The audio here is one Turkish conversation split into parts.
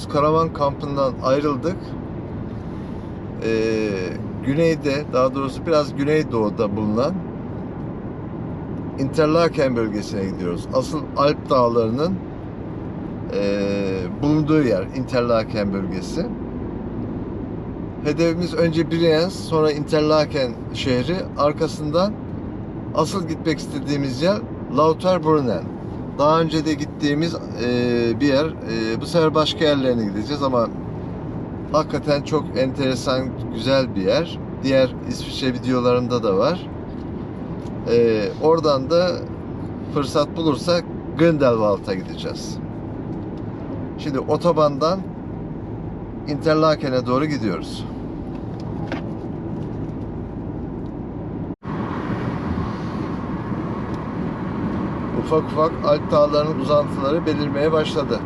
Karavan kampından ayrıldık. Ee, güneyde, daha doğrusu biraz güneydoğuda bulunan Interlaken bölgesine gidiyoruz. Asıl Alp dağlarının ee, bulunduğu yer Interlaken bölgesi. Hedefimiz önce Brienz, sonra Interlaken şehri, arkasından asıl gitmek istediğimiz yer Lauterbrunnen. Daha önce de gittiğimiz e, bir yer. E, bu sefer başka yerlerine gideceğiz ama hakikaten çok enteresan, güzel bir yer. Diğer İsviçre videolarında da var. E, oradan da fırsat bulursak Grindelwald'a gideceğiz. Şimdi otobandan Interlaken'e doğru gidiyoruz. Ufak ufak Alp dağlarının uzantıları belirmeye başladı.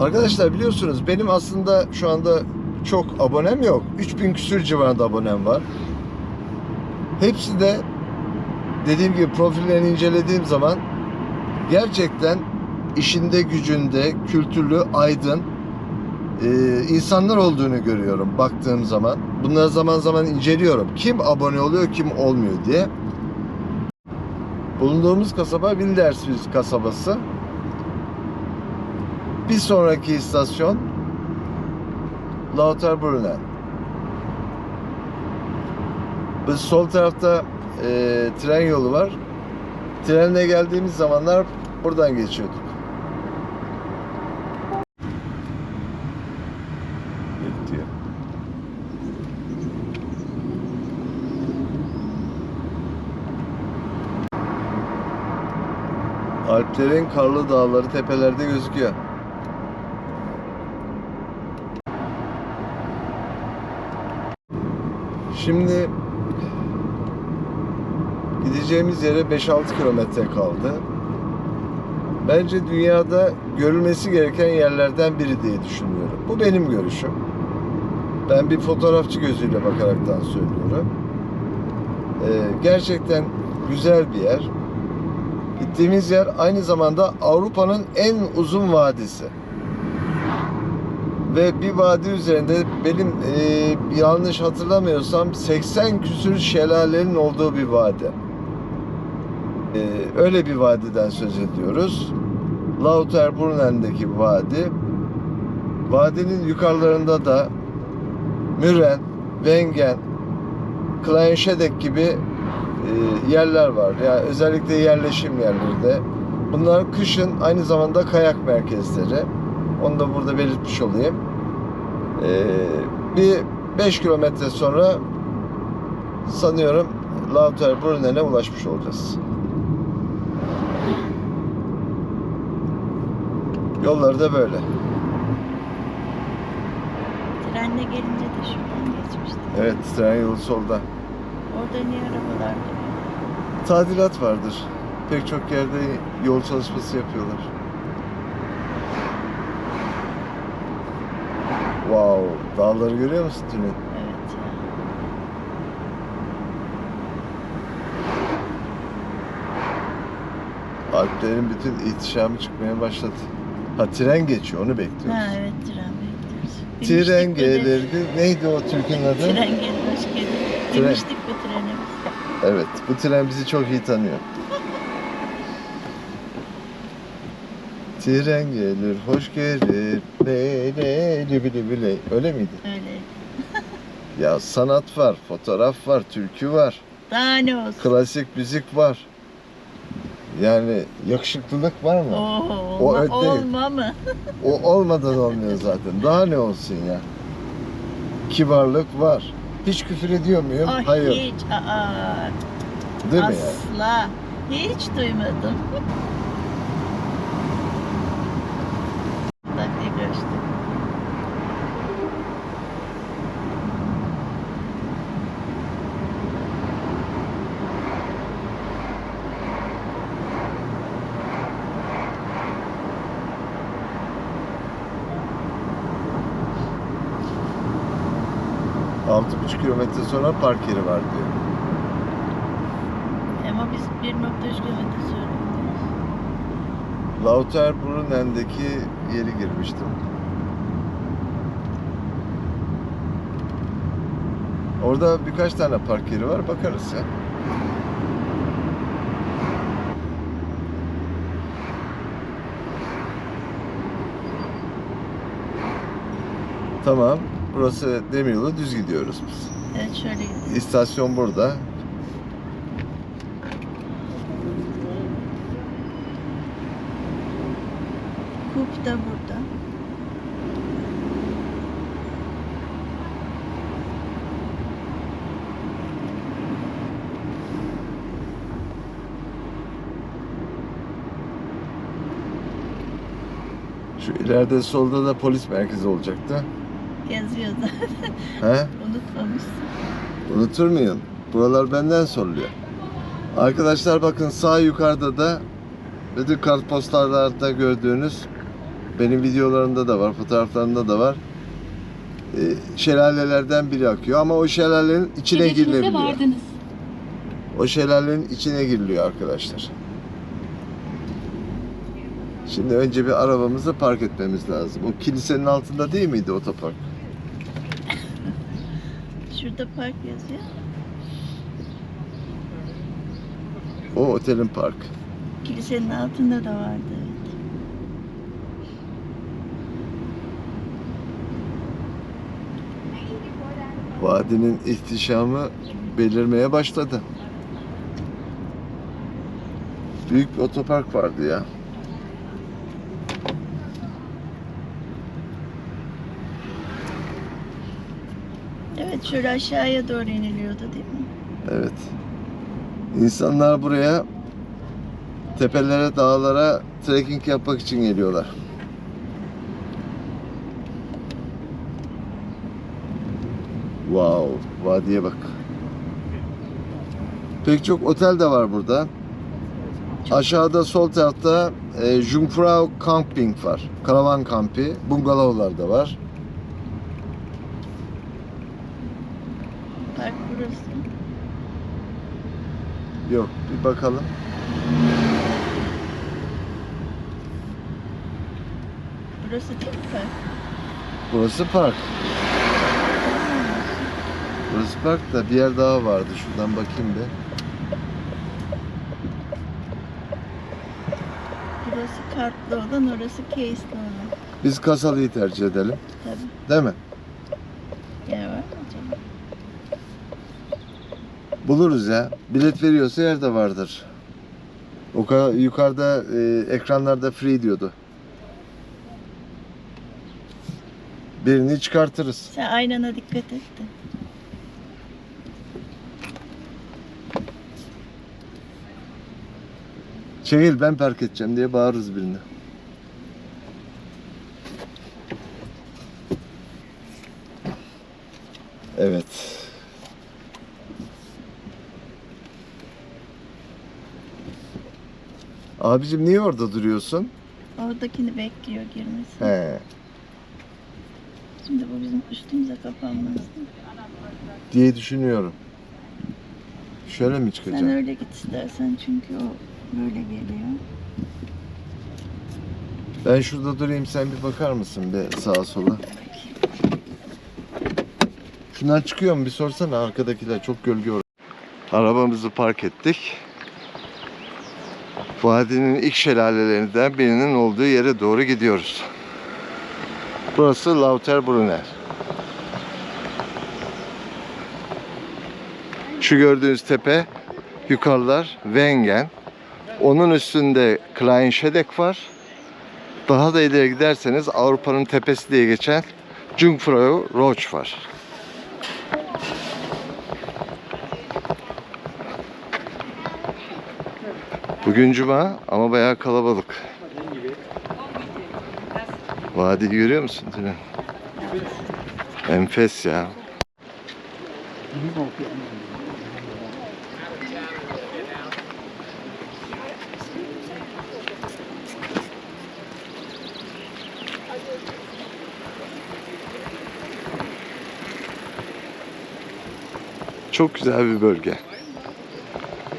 Arkadaşlar biliyorsunuz benim aslında şu anda çok abonem yok. 3000 küsür civarında abonem var. Hepsi de dediğim gibi profillerini incelediğim zaman gerçekten işinde gücünde kültürlü, aydın e, insanlar olduğunu görüyorum baktığım zaman. Bunları zaman zaman inceliyorum. Kim abone oluyor, kim olmuyor diye. Bulunduğumuz kasaba Wilderswil kasabası. Bir sonraki istasyon Lauterbrunnen. Biz sol tarafta e, tren yolu var. Trenle geldiğimiz zamanlar buradan geçiyorduk. diyor. Alplerin karlı dağları tepelerde gözüküyor. Şimdi gideceğimiz yere 5-6 kilometre kaldı. Bence dünyada görülmesi gereken yerlerden biri diye düşünüyorum. Bu benim görüşüm. Ben bir fotoğrafçı gözüyle bakaraktan söylüyorum. Ee, gerçekten güzel bir yer. Gittiğimiz yer aynı zamanda Avrupa'nın en uzun vadisi. Ve bir vadi üzerinde benim e, yanlış hatırlamıyorsam 80 küsür şelalenin olduğu bir vadi. Ee, öyle bir vadiden söz ediyoruz. Lauterbrunnen'deki vadi. Vadinin yukarılarında da Müren, Wengen, Kleinschedek gibi e, yerler var. Yani özellikle yerleşim yerleri de. Bunlar kışın aynı zamanda kayak merkezleri. Onu da burada belirtmiş olayım. E, bir 5 kilometre sonra sanıyorum Lauterbrunnen'e ulaşmış olacağız. Yolları da böyle. Trenle gelince de şuradan geçmiştik. Evet, tren yolu solda. Orada niye arabalar? Tadilat vardır. Pek çok yerde yol çalışması yapıyorlar. Wow, dağları görüyor musun Tülin? Evet. Alplerin bütün ihtişamı çıkmaya başladı. Ha tren geçiyor, onu bekliyoruz. Ha evet tren bekliyoruz. Tren Binmiştik bir de- gelir. Neydi o türkünün adı? Tren gelir, hoş gelir. Tren. Trene. Evet, bu tren bizi çok iyi tanıyor. Tren gelir, hoş gelir. Le le li bili bili. Öyle miydi? Öyle. Ya sanat var, fotoğraf var, türkü var, Daha ne olsun? klasik müzik var. Yani yakışıklılık var mı? Oo, O olma, öyle değil. olma mı? O olmadan olmuyor zaten. Daha ne olsun ya? Kibarlık var. Hiç küfür ediyor muyum? Ay, Hayır. Hiç. Aa, Değil mi asla. Hiç duymadım. Bak ne göçtü. Altı buçuk kilometre sonra park yeri var diyor. Ama biz 1.3 kilometre sürdük. Lauterbrunnen'deki yeri girmiştim. Orada birkaç tane park yeri var. Bakarız ya. Tamam. Burası demiryolu düz gidiyoruz biz. Evet şöyle gidiyor. İstasyon burada. Kup da burada. Şu ileride solda da polis merkezi olacaktı. Yazıyor zaten. He? Unutmamışsın. Unutur muyum? Buralar benden soruluyor. Arkadaşlar bakın sağ yukarıda da bütün kartpostlarda gördüğünüz benim videolarımda da var, fotoğraflarımda da var. Ee, şelalelerden biri akıyor ama o şelalenin içine Hedefinize girilebiliyor. vardınız. O şelalenin içine giriliyor arkadaşlar. Şimdi önce bir arabamızı park etmemiz lazım. O kilisenin altında değil miydi otopark? Şurada park yazıyor. O otelin parkı. Kilisenin altında da vardı. Evet. Vadinin ihtişamı belirmeye başladı. Büyük bir otopark vardı ya. Evet şöyle aşağıya doğru iniliyordu değil mi? Evet. İnsanlar buraya tepelere, dağlara trekking yapmak için geliyorlar. Wow, vadiye bak. Pek çok otel de var burada. Aşağıda sol tarafta e, Jungfrau Camping var. Karavan kampi. Bungalovlar da var. Park burası. Yok, bir bakalım. Burası değil mi park? Burası park. Burası park da bir yer daha vardı. Şuradan bakayım bir. Burası kartlı olan, orası case'li olan. Biz Kasalı'yı tercih edelim. Tabii. Değil mi? Yer var mı acaba? Buluruz ya. Bilet veriyorsa yerde vardır. O kadar yukarıda e, ekranlarda free diyordu. Birini çıkartırız. Sen aynana dikkat et de. Çekil ben park edeceğim diye bağırırız birine. Evet. Abicim niye orada duruyorsun? Oradakini bekliyor girmesi. He. Şimdi bu bizim üstümüze kapanmaz. Diye düşünüyorum. Şöyle mi Sen çıkacağım? öyle git istersen çünkü o böyle geliyor. Ben şurada durayım sen bir bakar mısın bir sağa sola? Şunlar çıkıyor mu bir sorsana arkadakiler çok gölge or- Arabamızı park ettik. Vadinin ilk şelalelerinden birinin olduğu yere doğru gidiyoruz. Burası Lauterbrunnen. Şu gördüğünüz tepe yukarılar Wengen. Onun üstünde Kleinschedek var. Daha da ileri giderseniz Avrupa'nın tepesi diye geçen Jungfrau Roch var. Bugün cuma ama bayağı kalabalık. Vadiyi görüyor musun Dilan? Enfes ya. Çok güzel bir bölge.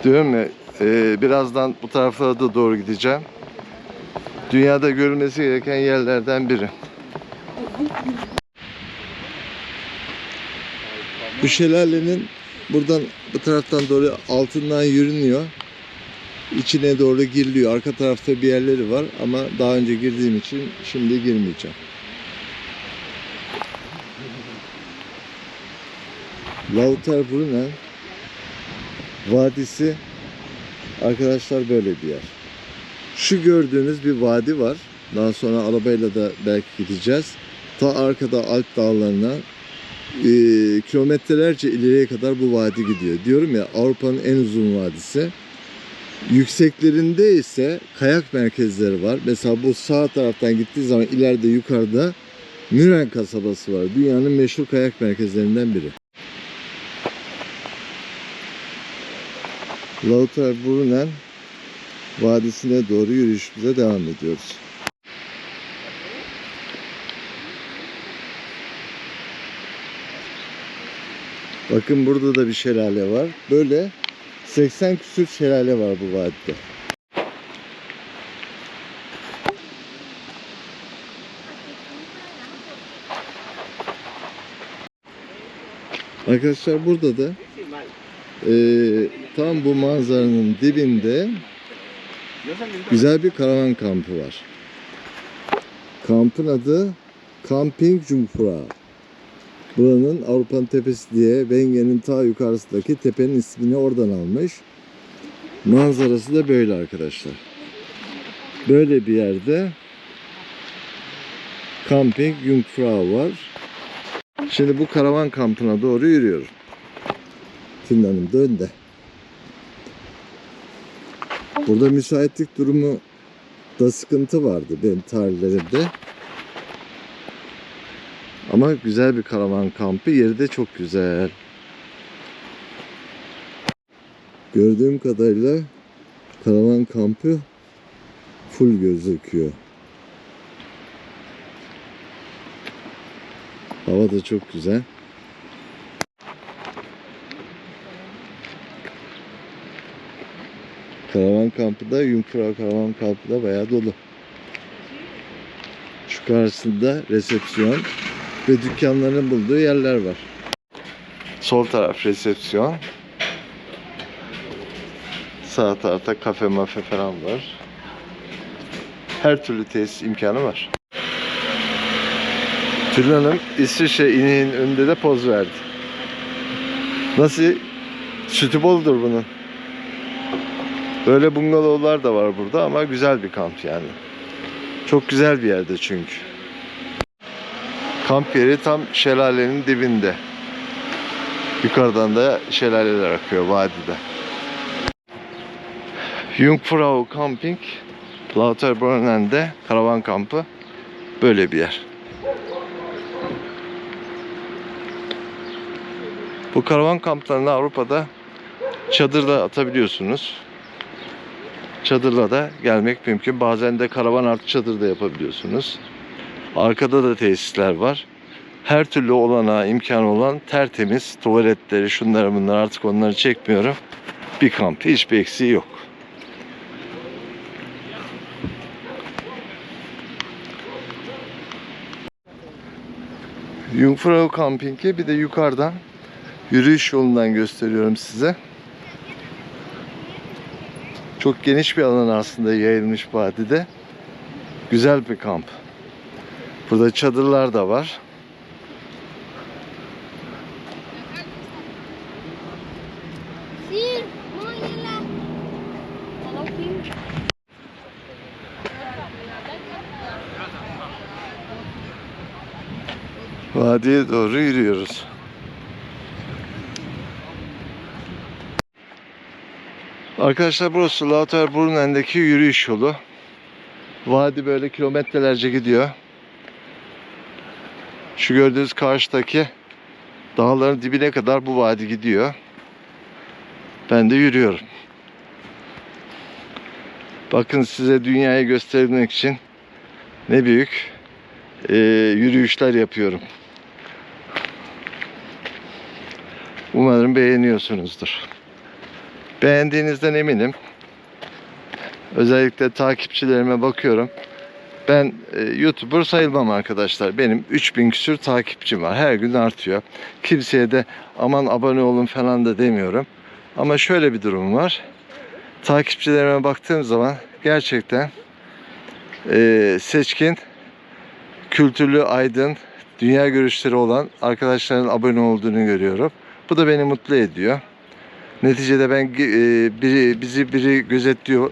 Diyorum ya e, birazdan bu taraflara da doğru gideceğim. Dünyada görülmesi gereken yerlerden biri. Bu şelalenin buradan bu taraftan doğru altından yürünüyor. İçine doğru giriliyor. Arka tarafta bir yerleri var ama daha önce girdiğim için şimdi girmeyeceğim. Lauterbrunnen Vadisi arkadaşlar böyle bir yer. Şu gördüğünüz bir vadi var. Daha sonra arabayla da belki gideceğiz. Ta arkada Alp dağlarına e, kilometrelerce ileriye kadar bu vadi gidiyor. Diyorum ya Avrupa'nın en uzun vadisi. Yükseklerinde ise kayak merkezleri var. Mesela bu sağ taraftan gittiği zaman ileride yukarıda Müren kasabası var. Dünyanın meşhur kayak merkezlerinden biri. Lauterbrunnen Vadisi'ne doğru yürüyüşümüze devam ediyoruz. Bakın burada da bir şelale var. Böyle 80 küsür şelale var bu vadide. Arkadaşlar burada da eee, tam bu manzaranın dibinde güzel bir karavan kampı var. Kampın adı Camping Jungfrau. Buranın Avrupa'nın tepesi diye Wengen'in ta yukarısındaki tepenin ismini oradan almış. Manzarası da böyle arkadaşlar. Böyle bir yerde Camping Jungfrau var. Şimdi bu karavan kampına doğru yürüyorum. Tülin Hanım dön de. Burada müsaitlik durumu da sıkıntı vardı benim tarihlerimde. Ama güzel bir karavan kampı. Yeri de çok güzel. Gördüğüm kadarıyla karavan kampı full gözüküyor. Hava da çok güzel. Karavan kampı da Jungfrau karavan kampı da bayağı dolu. Şu karşısında resepsiyon ve dükkanların bulduğu yerler var. Sol taraf resepsiyon. Sağ tarafta kafe mafe falan var. Her türlü tesis imkanı var. Tülin Hanım İsviçre ineğinin önünde de poz verdi. Nasıl? Sütü boldur bunun. Böyle bungalovlar da var burada ama güzel bir kamp yani. Çok güzel bir yerde çünkü. Kamp yeri tam şelalenin dibinde. Yukarıdan da şelaleler akıyor vadide. Jungfrau Camping Lauterbrunnen'de karavan kampı böyle bir yer. Bu karavan kamplarında Avrupa'da çadırda atabiliyorsunuz. Çadırla da gelmek mümkün. Bazen de karavan artı çadır da yapabiliyorsunuz. Arkada da tesisler var. Her türlü olana imkan olan tertemiz tuvaletleri, şunları bunları artık onları çekmiyorum. Bir kamp. Hiçbir eksiği yok. Jungfrau Camping'i bir de yukarıdan yürüyüş yolundan gösteriyorum size. Çok geniş bir alan aslında yayılmış vadide. Güzel bir kamp. Burada çadırlar da var. Vadiye doğru yürüyoruz. Arkadaşlar burası Lauterbrunnen'deki yürüyüş yolu. Vadi böyle kilometrelerce gidiyor. Şu gördüğünüz karşıdaki dağların dibine kadar bu vadi gidiyor. Ben de yürüyorum. Bakın size dünyayı göstermek için ne büyük eee, yürüyüşler yapıyorum. Umarım beğeniyorsunuzdur. Beğendiğinizden eminim. Özellikle takipçilerime bakıyorum. Ben e, YouTuber sayılmam arkadaşlar. Benim 3000 küsür takipçim var. Her gün artıyor. Kimseye de aman abone olun falan da demiyorum. Ama şöyle bir durum var. Takipçilerime baktığım zaman gerçekten e, seçkin, kültürlü, aydın, dünya görüşleri olan arkadaşların abone olduğunu görüyorum. Bu da beni mutlu ediyor. Neticede ben e, biri, bizi biri gözetliyor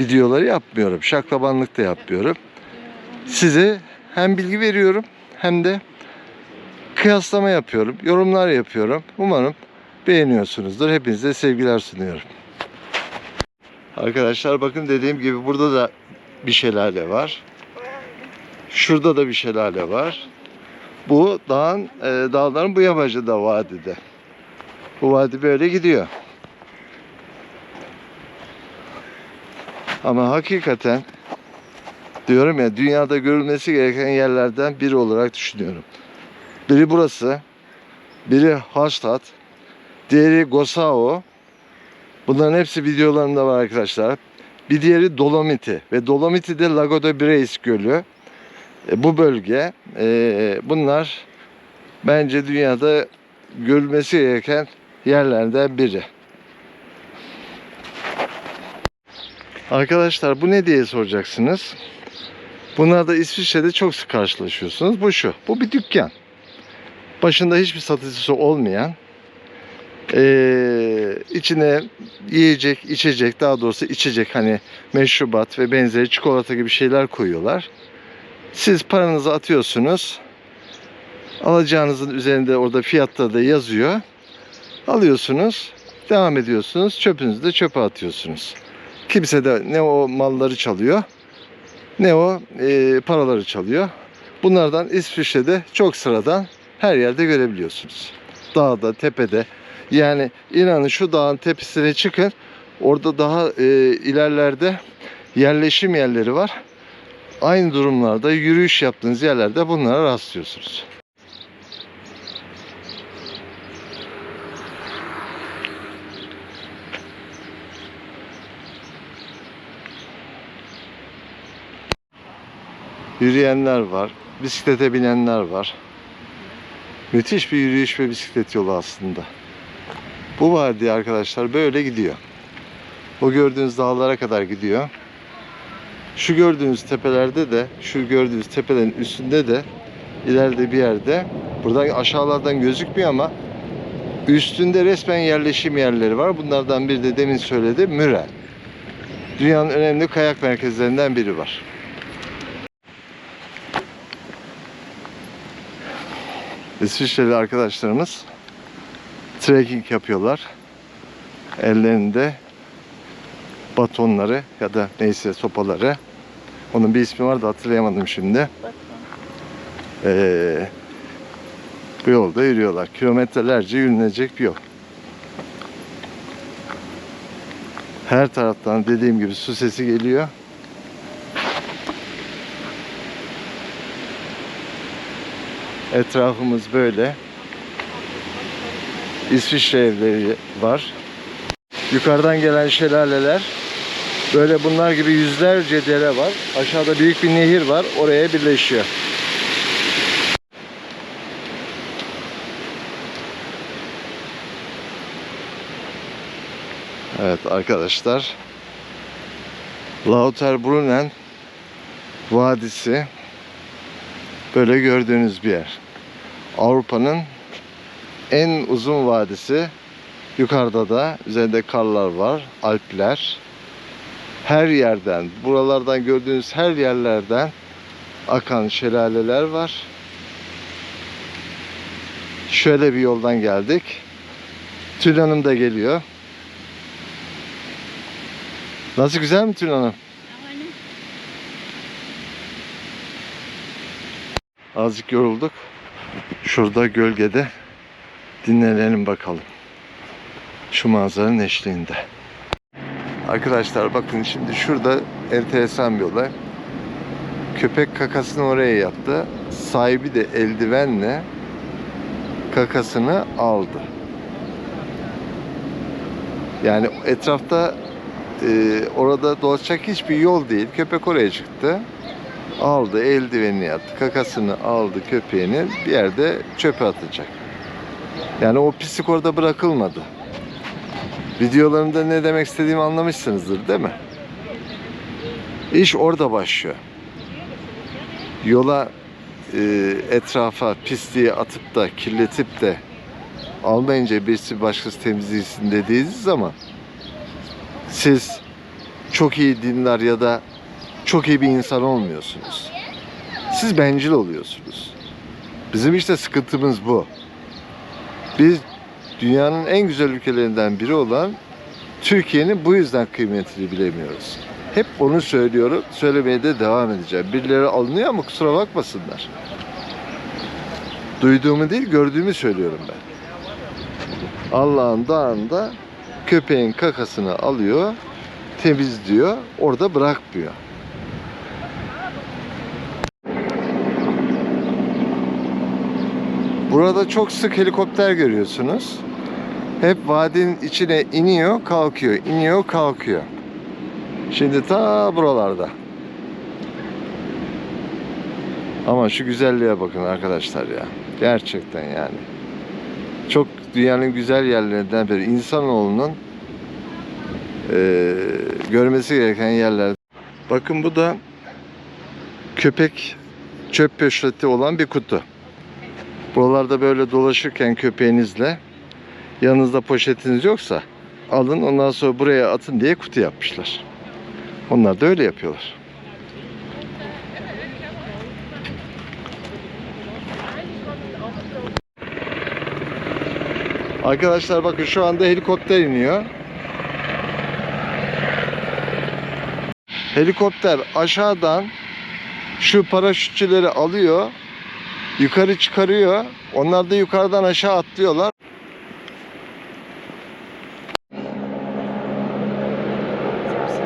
videoları yapmıyorum. Şaklabanlık da yapmıyorum. Size hem bilgi veriyorum hem de kıyaslama yapıyorum. Yorumlar yapıyorum. Umarım beğeniyorsunuzdur. Hepinize sevgiler sunuyorum. Arkadaşlar bakın dediğim gibi burada da bir şelale var. Şurada da bir şelale var. Bu dağın, e, dağların bu yamacı da vadide. Bu vadi böyle gidiyor. Ama hakikaten diyorum ya dünyada görülmesi gereken yerlerden biri olarak düşünüyorum. Biri burası, biri Hallstatt, diğeri Gosao. Bunların hepsi videolarımda var arkadaşlar. Bir diğeri Dolomiti ve Dolomiti de Lago de Breis Gölü. E, bu bölge e, bunlar bence dünyada görülmesi gereken yerlerden biri. Arkadaşlar bu ne diye soracaksınız. Bunlar da İsviçre'de çok sık karşılaşıyorsunuz. Bu şu. Bu bir dükkan. Başında hiçbir satıcısı olmayan ee, içine yiyecek, içecek daha doğrusu içecek hani meşrubat ve benzeri çikolata gibi şeyler koyuyorlar. Siz paranızı atıyorsunuz. Alacağınızın üzerinde orada fiyatta da yazıyor. Alıyorsunuz, devam ediyorsunuz. Çöpünüzü de çöpe atıyorsunuz. Kimse de ne o malları çalıyor ne o e, paraları çalıyor. Bunlardan İsviçre'de çok sıradan her yerde görebiliyorsunuz. Dağda, tepede. Yani inanın şu dağın tepesine çıkın. Orada daha e, ilerlerde yerleşim yerleri var. Aynı durumlarda yürüyüş yaptığınız yerlerde bunlara rastlıyorsunuz. Yürüyenler var, bisiklete binenler var. Müthiş bir yürüyüş ve bisiklet yolu aslında. Bu vadi arkadaşlar böyle gidiyor. O gördüğünüz dağlara kadar gidiyor. Şu gördüğünüz tepelerde de, şu gördüğünüz tepelerin üstünde de ileride bir yerde buradan aşağılardan gözükmüyor ama üstünde resmen yerleşim yerleri var. Bunlardan biri de demin söyledi Müren. Dünyanın önemli kayak merkezlerinden biri var. İsviçreli arkadaşlarımız trekking yapıyorlar. Ellerinde batonları ya da neyse sopaları. Onun bir ismi var da hatırlayamadım şimdi. Ee, bu yolda yürüyorlar. Kilometrelerce yürünecek bir yol. Her taraftan dediğim gibi su sesi geliyor. Etrafımız böyle. İsviçre evleri var. Yukarıdan gelen şelaleler. Böyle bunlar gibi yüzlerce dere var. Aşağıda büyük bir nehir var. Oraya birleşiyor. Evet arkadaşlar. Lauterbrunnen Vadisi böyle gördüğünüz bir yer. Avrupa'nın en uzun vadisi. Yukarıda da üzerinde karlar var, Alpler. Her yerden, buralardan gördüğünüz her yerlerden akan şelaleler var. Şöyle bir yoldan geldik. Tül Hanım da geliyor. Nasıl güzel mi Tül Hanım? Azıcık yorulduk. Şurada gölgede dinlenelim bakalım. Şu manzaranın eşliğinde. Arkadaşlar bakın şimdi şurada enteresan bir olay. Köpek kakasını oraya yaptı. Sahibi de eldivenle kakasını aldı. Yani etrafta e, orada dolaşacak hiçbir yol değil. Köpek oraya çıktı. Aldı eldivenini yaptı. Kakasını aldı köpeğinin bir yerde çöpe atacak. Yani o pislik orada bırakılmadı. Videolarımda ne demek istediğimi anlamışsınızdır değil mi? İş orada başlıyor. Yola e, etrafa pisliği atıp da kirletip de almayınca birisi başkası temizlesin dediğiniz zaman siz çok iyi dindar ya da çok iyi bir insan olmuyorsunuz. Siz bencil oluyorsunuz. Bizim işte sıkıntımız bu. Biz dünyanın en güzel ülkelerinden biri olan Türkiye'nin bu yüzden kıymetini bilemiyoruz. Hep onu söylüyorum, söylemeye de devam edeceğim. Birileri alınıyor ama kusura bakmasınlar. Duyduğumu değil, gördüğümü söylüyorum ben. Allah'ın dağında köpeğin kakasını alıyor, temizliyor, orada bırakmıyor. Burada çok sık helikopter görüyorsunuz. Hep vadinin içine iniyor, kalkıyor, iniyor, kalkıyor. Şimdi ta buralarda. Ama şu güzelliğe bakın arkadaşlar ya. Gerçekten yani. Çok dünyanın güzel yerlerinden biri. İnsanoğlunun eee görmesi gereken yerler. Bakın bu da köpek çöp poşeti olan bir kutu. Buralarda böyle dolaşırken köpeğinizle yanınızda poşetiniz yoksa alın ondan sonra buraya atın diye kutu yapmışlar. Onlar da öyle yapıyorlar. Arkadaşlar bakın şu anda helikopter iniyor. Helikopter aşağıdan şu paraşütçüleri alıyor, yukarı çıkarıyor. Onlar da yukarıdan aşağı atlıyorlar. İşte.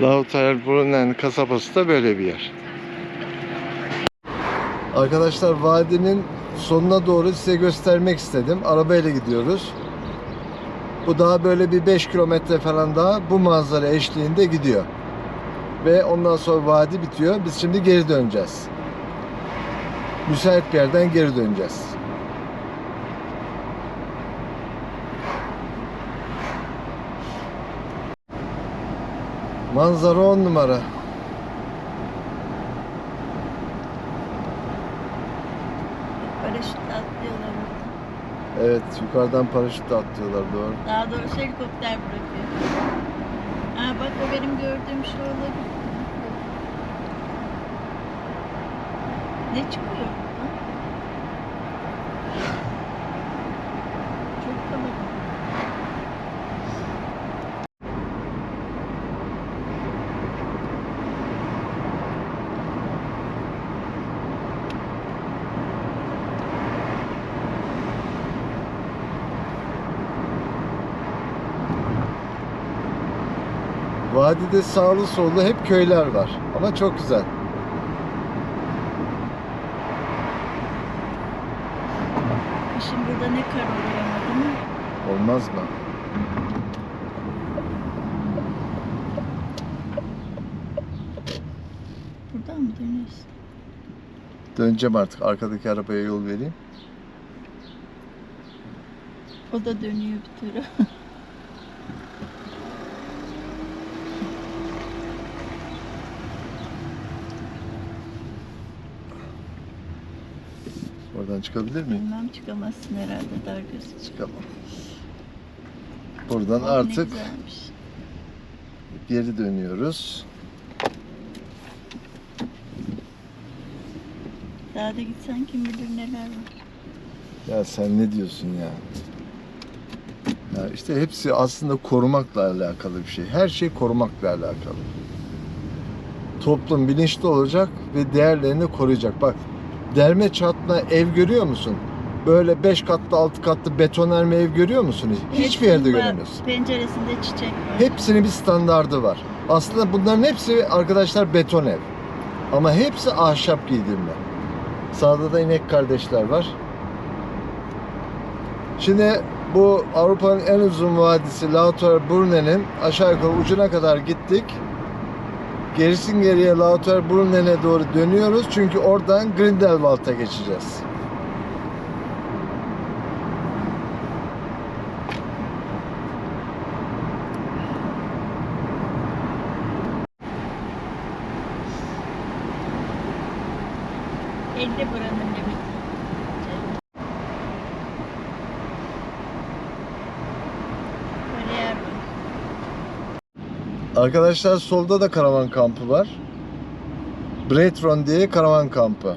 Lauterbrunnen kasabası da böyle bir yer. Arkadaşlar vadinin sonuna doğru size göstermek istedim. Arabayla gidiyoruz. Bu daha böyle bir 5 kilometre falan daha bu manzara eşliğinde gidiyor. Ve ondan sonra vadi bitiyor. Biz şimdi geri döneceğiz. Müsait bir yerden geri döneceğiz. Manzara on numara. Paraşütle atlıyorlar orada. Evet yukarıdan paraşütle atlıyorlar doğru. Daha doğrusu helikopter bırakıyor. Ha bak o benim gördüğüm şey olabilir. Ne çıkıyor buradan? Çok kalabalık. Vadide sağlı sollu hep köyler var. Ama çok güzel. Kışın burada ne kar oluyor ama değil mi? Olmaz mı? Buradan mı dönüyorsun? Döneceğim artık. Arkadaki arabaya yol vereyim. O da dönüyor bir tarafa. Oradan çıkabilir miyim? Bilmem çıkamazsın herhalde dar gözü. Çıkamam. Buradan Oh, artık geri dönüyoruz. Daha da gitsen kim bilir neler var. Ya sen ne diyorsun ya? Ya işte hepsi aslında korumakla alakalı bir şey. Her şey korumakla alakalı. Toplum bilinçli olacak ve değerlerini koruyacak. Bak derme çatma ev görüyor musun? Böyle 5 katlı 6 katlı betonarme ev görüyor musun? Hiçbir yerde göremiyorsun. Penceresinde çiçek var. Hepsinin bir standardı var. Aslında bunların hepsi arkadaşlar beton ev. Ama hepsi ahşap giydirme. Sağda da inek kardeşler var. Şimdi bu Avrupa'nın en uzun vadisi Lauterbrunnen'in aşağı yukarı ucuna kadar gittik. Gerisin geriye Lauterbrunnen'e doğru dönüyoruz çünkü oradan Grindelwald'a geçeceğiz. Elde buranın Arkadaşlar solda da karavan kampı var. Breitron diye karavan kampı.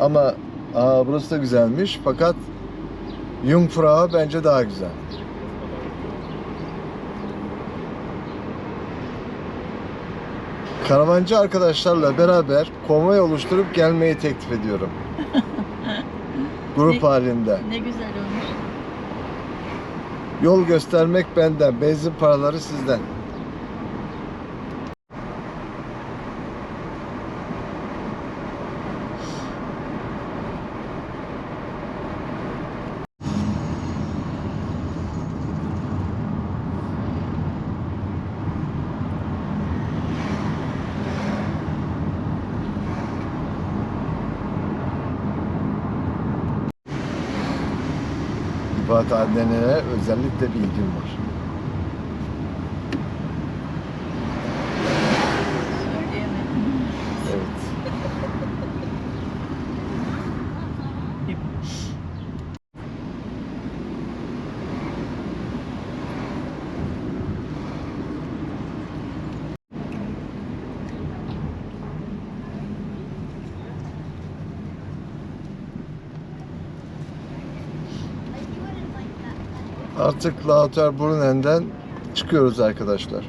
Ama aa, burası da güzelmiş fakat Jungfrau bence daha güzel. Karavancı arkadaşlarla beraber konvoy oluşturup gelmeyi teklif ediyorum. Grup Ne- halinde. Ne güzel olmuş. Yol göstermek benden, benzin paraları sizden. İbadet annelere özellikle bilgim var. Söyleyemedim. Evet. Artık Lauterbrunnen'den çıkıyoruz arkadaşlar.